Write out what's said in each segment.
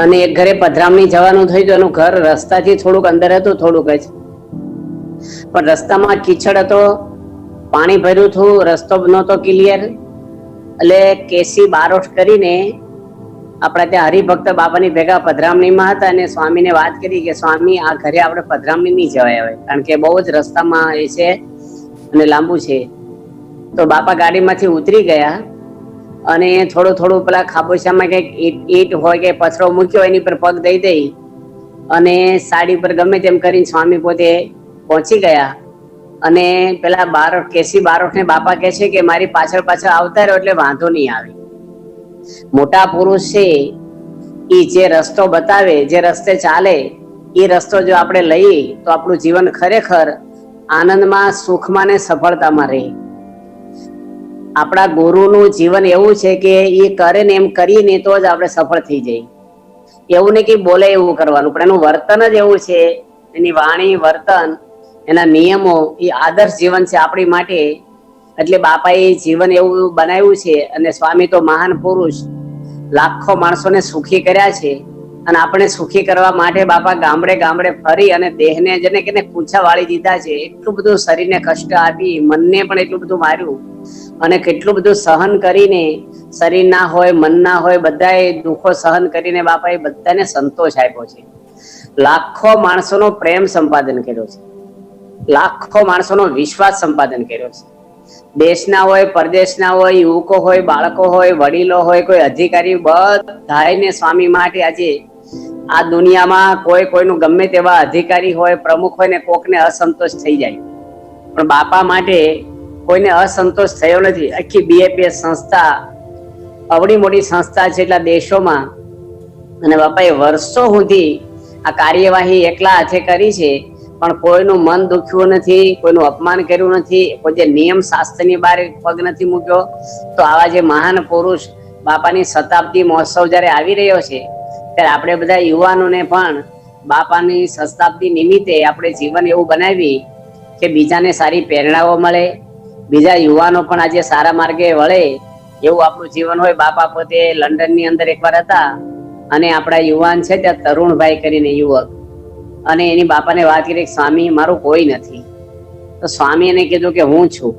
અને એક ઘરે પધરામણી જવાનું થયું તો એનું ઘર રસ્તાથી થોડુંક અંદર હતું, થોડુંક જ. પણ રસ્તામાં કીચડ હતો, પાણી ભર્યું હતું, રસ્તો નહોતો ક્લિયર એટલે કેસી બારોટ કરીને આપણા ત્યાં હરિભક્ત બાબાની ભેગા પધરામણીમાં હતા અને સ્વામીને વાત કરી કે સ્વામી, આ ઘરે આપણે પધરામણી નહીં જવાય હવે, કારણ કે બહુ જ રસ્તામાં એ છે અને લાંબુ છે. તો બાપા ગાડીમાંથી ઉતરી ગયા. અને થોડું થોડું પેલા ખાબોચામાં કંઈક ઈટ હોય કે પથરો મૂક્યો એની પર પગ દઈ દઈ અને સાડી પર ગમે તેમ કરીને સ્વામી પોતે પહોંચી ગયા. અને પેલા બારોટ, કેસી બારોટને બાપા કહે છે કે મારી પાછળ પાછળ આવતા રહ્યો એટલે વાંધો નહીં આવે. મોટા પુરુષ છે એ જે રસ્તો બતાવે, જે રસ્તે ચાલે એ રસ્તો જો આપણે લઈએ તો આપણું જીવન ખરેખર આનંદમાં, સુખમાં ને સફળતામાં રહે. આપણા ગુરુનું જીવન એવું છે કે એ કરે ને એમ કરીને તો જ આપણે સફળ થઈ જઈએ. એવું નહીં કે બોલે એવું કરવાનું, પણ એનું વર્તન જ એવું છે, એની વાણી, વર્તન, એના નિયમો, એ આદર્શ જીવન છે આપણી માટે. એટલે બાપાએ જીવન એવું બનાવ્યું છે અને સ્વામી તો મહાન પુરુષ, લાખો માણસોને સુખી કર્યા છે. અને આપણે સુખી કરવા માટે બાપા ગામડે ગામડે ફરી અને દેહને જેને કે પૂછા વાળી દીધા છે, એટલું બધું શરીરને કષ્ટ આપી, મનને પણ એટલું બધું માર્યું અને કેટલું બધું સહન કરીને શરીર ના હોય, મન ના હોય, બધાએ દુઃખો સહન કરીને બાપાએ બધાને સંતોષ આપ્યો છે. લાખો માણસોનો પ્રેમ સંપાદન કર્યો છે. લાખો માણસોનો વિશ્વાસ સંપાદન કર્યો છે. દેશના હોય પરદેશના હોય, યુવકો હોય, બાળકો હોય, વડીલો હોય, કોઈ અધિકારી બધાને સ્વામી માટે આજે આ દુનિયામાં કોઈ કોઈનું ગમે તેવા અધિકારી હોય, પ્રમુખ હોય ને કોકને અસંતોષ થઈ જાય. પણ બાપા માટે કોઈને અસંતોષ થયો નથી. આખી બીએપીએસ સંસ્થા અવડી મોટી સંસ્થા છે એટલા દેશોમાં. અને બાપાએ વર્ષો સુધી આ કાર્યવાહી એકલા હાથે કરી છે, પણ કોઈનું મન દુખ્યું નથી, કોઈનું અપમાન કર્યું નથી, કોઈ જે નિયમ શાસ્ત્રની બહાર પગ નથી મૂક્યો. તો આવા જે મહાન પુરુષ બાપાની શતાબ્દી મહોત્સવ જ્યારે આવી રહ્યો છે ત્યારે આપણે બધા યુવાનોને પણ બાપાની શતાબ્દી નિમિત્તે આપણે જીવન એવું બનાવી કે બીજાને સારી પ્રેરણાઓ મળે, બીજા યુવાનો પણ આજે સારા માર્ગે વળે એવું આપણું જીવન હોય. બાપા પોતે લંડનની અંદર એકવાર હતા અને આપણા યુવાન છે ત્યાં તરુણભાઈ કરીને યુવક. અને એની બાપાને વાત કરી, સ્વામી, મારું કોઈ નથી. તો સ્વામી એને કીધું કે, હું છું.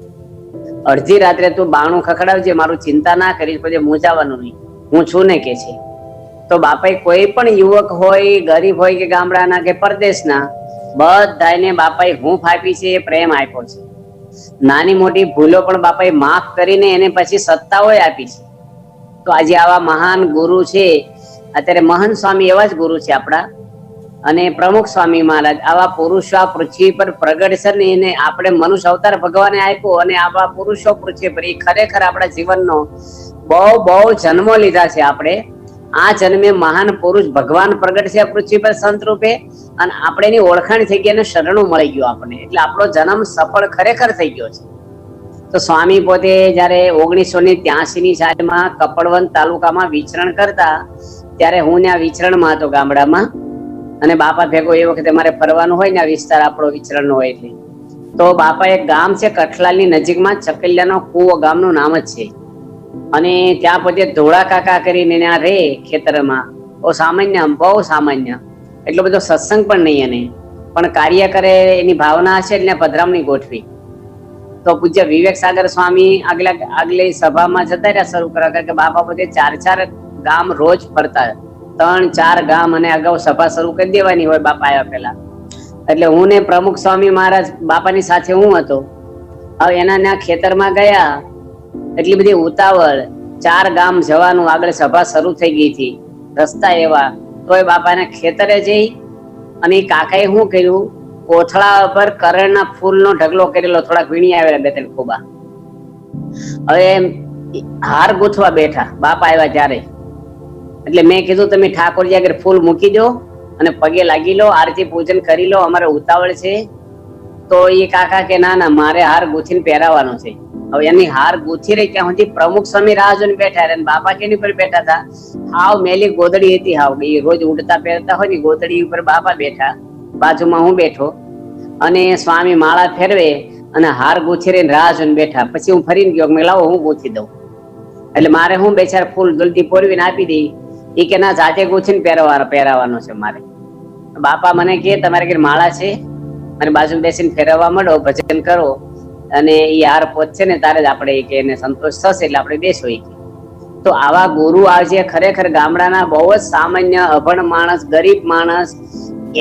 અડધી રાત્રે તું બાણું ખખડાવજે, મારું ચિંતા ના કરીશ, પછી મૂંઝાવાનું નહીં. હું છું ને કે છે. તો બાપાએ કોઈ પણ યુવક હોય, ગરીબ હોય કે ગામડાના કે પરદેશના બધાને બાપાએ હું ફાપી છે, એ પ્રેમ આપ્યો છે. નાની મોટી ભૂલો પણ બાપાએ માફ કરીને એને પછી સત્તાઓય આપી છે. તો આજે આવા મહાન ગુરુ છે, અત્યારે મહાન સ્વામી એવા જ ગુરુ છે આપણા. અને પ્રમુખ સ્વામી મહારાજ, આવા પુરુષો આ પૃથ્વી પર પ્રગટ છે ને એને આપણે મનુષ્ય અવતાર ભગવાને આપ્યો અને આવા પુરુષો પૃથ્વી પર એ ખરેખર આપણા જીવનનો બહુ બહુ જન્મો લીધા છે આપણે. આ જન્મે મહાન પુરુષ ભગવાન પ્રગટ છે પૃથ્વી પર સંત રૂપે અને આપણે એની ઓળખાણ થઈ ગઈ અને શરણું મળી ગયું આપણને. એટલે આપણો જન્મ સફળ ખરેખર થઈ ગયો છે. તો સ્વામી પોતે જયારે ઓગણીસો ને ત્યાસી ની સાલમાં કપડવંત તાલુકામાં વિચરણ કરતા, ત્યારે હું ત્યાં વિચરણમાં હતો ગામડામાં. અને બાપા ભેગો એ વખતે મારે ફરવાનું હોય ને આ વિસ્તાર આપણો વિચરણનો હોય એટલે. તો બાપા એક ગામ છે, કઠલાલની નજીકમાં, ચકલિયાનો કુવો ગામનું નામ જ છે. અને ત્યાં પછી ધોળા કાકા કરીને ત્યાં રે ખેતરમાં. ઓ સામાન્ય, બહુ સામાન્ય. એટલો બધો સત્સંગ પણ નહીં એને. પણ કાર્ય કરે એની ભાવના હશે એટલે પધરામણી ગોઠવી. તો પૂજ્ય વિવેક સાગર સ્વામી આગલા, આગલી સભામાં જતા રહ્યા શરૂ કરવા કે બાપા પોતે ચાર ચાર ગામ રોજ ફરતા. ત્રણ, ચાર ગામ અને અગાઉ સભા શરૂ કરી દેવાની હોય બાપા આવ્યા પહેલા. એટલે હું ને પ્રમુખ સ્વામી મહારાજ બાપાની સાથે હું હતો. હવે એના ખેતરમાં ગયા. એટલી બધી ઉતાવળ, ચાર ગામ જવાનું આગળ સભા શરૂ થઈ ગઈ હતી. રસ્તા એવા. તોય બાપાના ખેતરે જઈ અને કાકાએ શું કર્યું? કોથળા પર કરણના ફૂલનો ઢગલો કરેલો, થોડાક વીણી આવેલા બે ત્રણ ખોબા. હવે હાર ગૂંથવા બેઠા, બાપા આવ્યા ત્યારે. એટલે મેં કીધું, તમે ઠાકોરજી આગળ ફૂલ મૂકી દો અને પગે લાગી લો, આરતી પૂજન કરી લો, અમારે ઉતાવળ છે. તો એ કાકા કે, ના ના, મારે હાર ગૂંથીને પહેરાવાનો છે. હવે એની હાર ગૂંથી રહી ત્યાં સુધી પ્રમુખ સ્વામી રાહ જોઈને બેઠા રહ્યા અને બાપા કેની પર બેઠા હતા? હાવ મેલી ગોદડી હતી હાવ એ રોજ ઉડતા પહેરતા હોય ને ગોદડી ઉપર બાપા બેઠા. બાજુમાં હું બેઠો. અને સ્વામી માળા ફેરવે અને હાર ગૂંથી રહીને રાહ જોઈને બેઠા. પછી હું ફરીને ગયો મેં લાવો હું ગૂંથી દઉં. એટલે મારે હું બે ફૂલ જલ્દી પોરવીને આપી દઈ. એ કે ના, જાતે ગુથીને પહેરવાનો પહેરાવાનો છે મારે. બાપા મને કે તમારે કે માળા છે? અને બાજુ બેસીને ફેરવવા મળો ભજન કરો. અને એ હાર પહોંચશે ને તારે જ આપણે કે એને સંતોષ થશે એટલે આપણે દેશ હોય તો આવા ગુરુ આજે ખરેખર ગામડાના બહુ જ સામાન્ય અભણ માણસ, ગરીબ માણસ,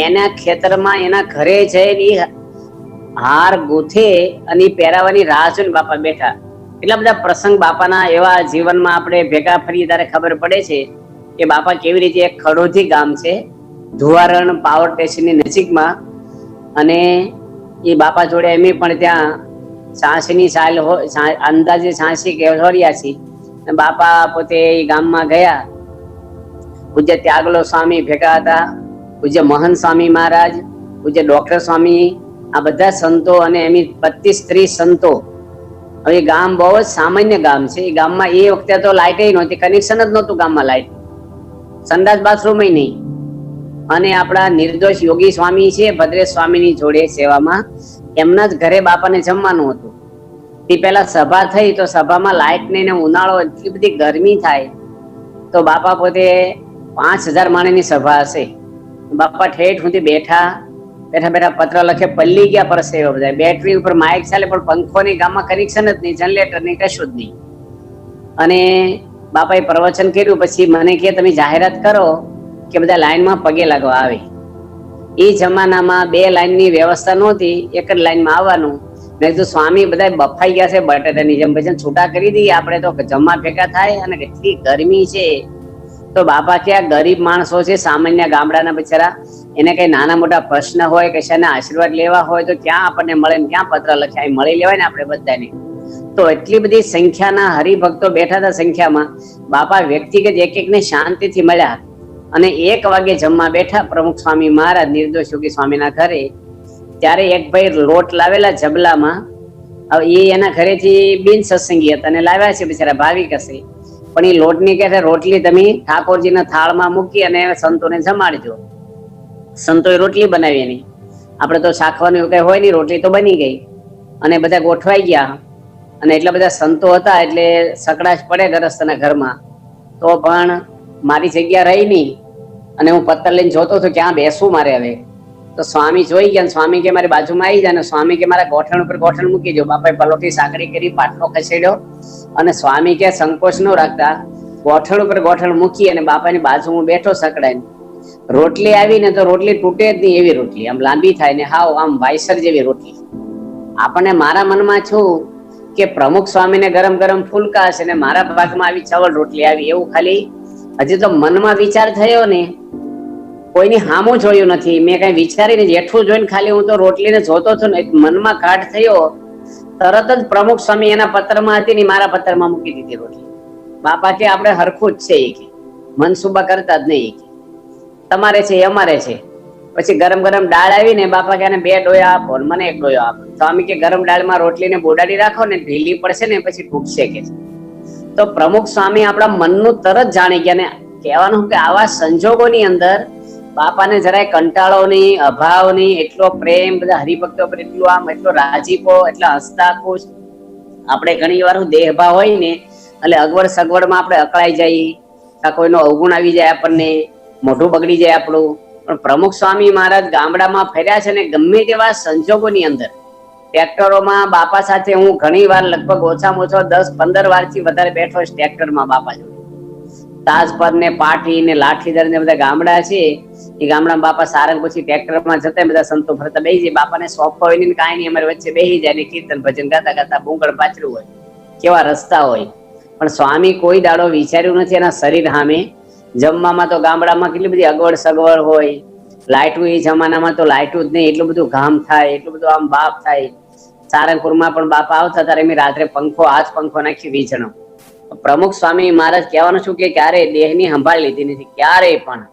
એના ખેતરમાં, એના ઘરે જઈને એ હાર ગૂંથે અને પહેરાવાની રાહ જોઈને બાપા બેઠા. એટલા બધા પ્રસંગ બાપાના એવા જીવનમાં આપણે ભેગા ફરીએ ત્યારે ખબર પડે છે કે બાપા કેવી રીતે એક ખડોજી ગામ છે, ધુવારણ પાવર સ્ટેશનની નજીકમાં અને એ બાપા જોડે એમ પણ ત્યાં સાંસની સાલ અંદાજે સાસી કે અને બાપા પોતે ગામમાં ગયા. પૂજ્ય ત્યાગલો સ્વામી ભેગા હતા. પૂજ્ય મહંત સ્વામી મહારાજ, પૂજ્ય ડોક્ટર સ્વામી, આ બધા સંતો અને એમની પચીસ ત્રીસ સંતો. હવે ગામ બહુ જ સામાન્ય ગામ છે. એ ગામમાં એ વખતે તો લાઇટ નહોતી કનેક્શન જ નહોતું ગામમાં લાઇટ સંડાસ બાથરૂમ નહીં. અને આપણા નિર્દોષ યોગી સ્વામી છે, ભદ્રેશ સ્વામીની જોડે સેવામાં એમના જ ઘરે બાપાને જમવાનું હતું. તે પહેલા સભા થઈ તો સભામાં લાઇટ નહીં ને ઉનાળો, એટલી બધી ગરમી થાય, તો બાપા પોતે પાંચ હજાર માણસની સભા હશે. બાપા ઠેઠ સુધી બેઠા બેઠા બેઠા પત્ર લખે, પલ્લી ગયા પર સેવ બધા બેટરી ઉપર માઇક ચાલે, પણ પંખો ની ગામમાં કનેક્શન જ નહીં જનરેટર નહીં, કશું જ નહીં. અને બાપાએ પ્રવચન કર્યું, પછી મને કે તમે જાહેરાત કરો કે બધા લાઈનમાં પગે લાગવા આવે. એ જમાનામાં બે લાઈનની વ્યવસ્થા નહોતી, એક જ લાઈનમાં આવવાનું. મેં કીધું, સ્વામી બધા બફાઈ ગયા છે બટેટાની જેમ. પછી છૂટા કરી દઈએ આપણે તો જમા ભેગા થાય અને કેટલી ગરમી છે. તો બાપા કે, આ ગરીબ માણસો છે, સામાન્ય ગામડાના બિચારા, એને કઈ નાના મોટા પ્રશ્ન હોય કે શાના આશીર્વાદ લેવા હોય, તો ક્યાં આપણને મળે ને ક્યાં પત્ર લખ્યા મળી લેવાય ને આપણે બધાને. તો એટલી બધી સંખ્યાના હરિભક્તો બેઠા હતા સંખ્યામાં. બાપા વ્યક્તિગત એક એકને શાંતિથી મળ્યા. અને એક વાગે જમવા બેઠા પ્રમુખ સ્વામી મહારાજ નિર્દોષ યોગી સ્વામીના ઘરે ત્યારે એક ભાઈ લોટ લાવેલા જબલામાં એ એના ઘરેથી બિન સત્સંગી હતા અને લાવ્યા છે બિચારા ભાવિક હશે. પણ એ લોટની કહે છે, રોટલી તમે ઠાકોરજીના થાળમાં મૂકી અને સંતોને જમાડજો. સંતોએ રોટલી બનાવી એની. આપણે તો શાખવાનું એવું કઈ હોય નહીં રોટલી તો બની ગઈ. અને બધા ગોઠવાઈ ગયા. અને એટલા બધા સંતો હતા એટલે સકડાશ પડે ગરસ્તના ઘરમાં. તો પણ મારી જગ્યા રહી નહીં. અને હું પથ્થર લઈને જોતો હતો ક્યાં બેસવું મારે હવે? તો સ્વામી જોઈ ગયા સ્વામી કે મારી બાજુમાં આવી જાય અને સ્વામી કે મારા ગોઠણ ઉપર ગોઠણ મૂકી દો. બાપાએ પલોઠી સાંકડી કરી, પાટલો ખસેડ્યો અને સ્વામી કે સંકોચ ન રાખતા ગોઠણ ઉપર ગોઠણ મૂકી અને બાપાની બાજુ હું બેઠો સકડાઈને રોટલી આવી ને તો રોટલી તૂટે જ નહીં એવી રોટલી. આમ લાંબી થાય ને હાવ આમ વાયસર જેવી રોટલી. આપણને મારા મનમાં છું કે પ્રમુખ સ્વામીને ગરમ ગરમ ફૂલકા હશે ને મારા ભાગમાં આવી ચવળ રોટલી આવી એવું ખાલી હજી તો મનમાં વિચાર થયો ને કોઈની હામું જોયું નથી. મેં કઈ વિચારીને જેઠું જોઈને ખાલી હું તો રોટલીને જોતો છું ને મનમાં કાઢ થયો. તરત જ પ્રમુખ સ્વામી એના પત્રમાં હતી ને મારા પત્રમાં મૂકી દીધી રોટલી. બાપા કે આપણે હરખું જ છે એ કે. મનસુબા કરતા જ નહીં કે. તમારે છે અમારે છે. પછી ગરમ ગરમ દાળ આવી ને બાપા કે બે ડોયા આપો મને એક ડોયો આપો. સ્વામી કે ગરમ દાળમાં રોટલીને બોડાડી રાખો ને ઢીલી પડશે ને પછી ઢૂકશે કે. તો પ્રમુખ સ્વામી આપણા મનનું તરત જાણી ગયા ને કહેવાનું કે આવા સંજોગોની અંદર બાપાને જરાય કંટાળો નહીં, અભાવ નહીં, એટલો પ્રેમ, બધા હરિભક્તો પર એટલું આમ એટલો રાજીપો, એટલા હસતા ખુશ આપણે ઘણી વાર દેહભાવ હોય ને, એટલે અગવડ સગવડમાં આપણે અકળાઈ જઈએ કોઈનો અવગુણ આવી જાય આપણને, મોઢું બગડી જાય આપણું. પણ પ્રમુખ સ્વામી મહારાજ ગામડામાં ફેર્યા છે ને, ગમે તેવા સંજોગોની અંદર. ટ્રેક્ટરોમાં બાપા સાથે હું ઘણી વાર લગભગ ઓછામાં ઓછો દસ પંદર વારથી વધારે બેઠો ટ્રેક્ટરમાં બાપા જોડે તાજપર ને પાટી ને લાઠીદર ને બધા ગામડા છે. એ ગામડામાં બાપા સારંગ પછી ટ્રેક્ટરમાં જતા બધા સંતો ફરતા બેસી જાય. બાપાને શોખ હોય ને કાંઈ નહીં. અમારી વચ્ચે બેસી જાય ને કીર્તન ભજન ગાતા ગાતા ભૂંગળ પાછળ હોય. કેવા રસ્તા હોય. પણ સ્વામી કોઈ દાડો વિચાર્યું નથી એના શરીર સામે. જમવામાં તો ગામડામાં કેટલી બધી અગવડ સગવડ હોય. લાઇટું એ જમાનામાં તો લાઇટું જ નહીં. એટલું બધું ઘામ થાય, એટલું બધું આમ બાપ થાય. સારંગપુરમાં પણ બાપા આવતા ત્યારે મેં રાત્રે પંખો હાથ પંખો નાખી વીજણો પ્રમુખ સ્વામી મહારાજ કહેવાનું છું કે ક્યારે દેહની સંભાળ લીધી નથી? ક્યારેય પણ.